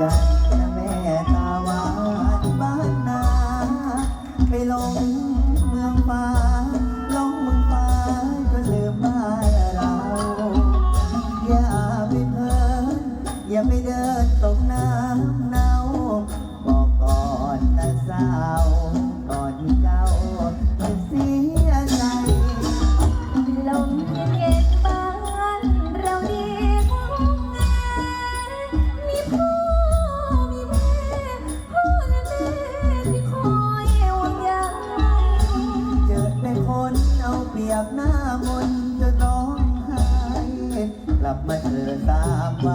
Canada. บหน้ามนจะน้องหายกลับมาเธอตามไว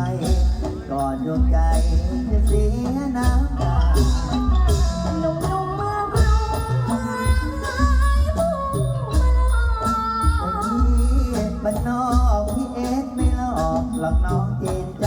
ก่อนดวงใจจะเสียน้ำตามันนอกพี่เอ็ดไม่หลอกหลอกน้องเจนจ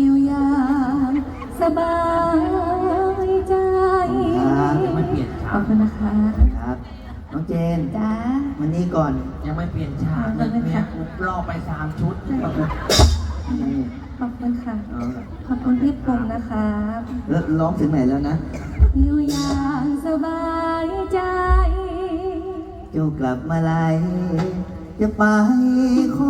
วิวยามสบายใจ ครับยังไม่เปลี่ยนขฉาอบคุณนะคะครับ น้องเจน จ้า วันนี้ก่อนยังไม่เปลี่ยนฉากเลยเมียกูล่อไปสามชุดนี่ขอบคุณค่ะขอบคุณพี่ปงนะครับแล้วร้องถึงไหนแล้วนะ อยู่อย่างสบายใจจะกลับมาไหลจะไปขอ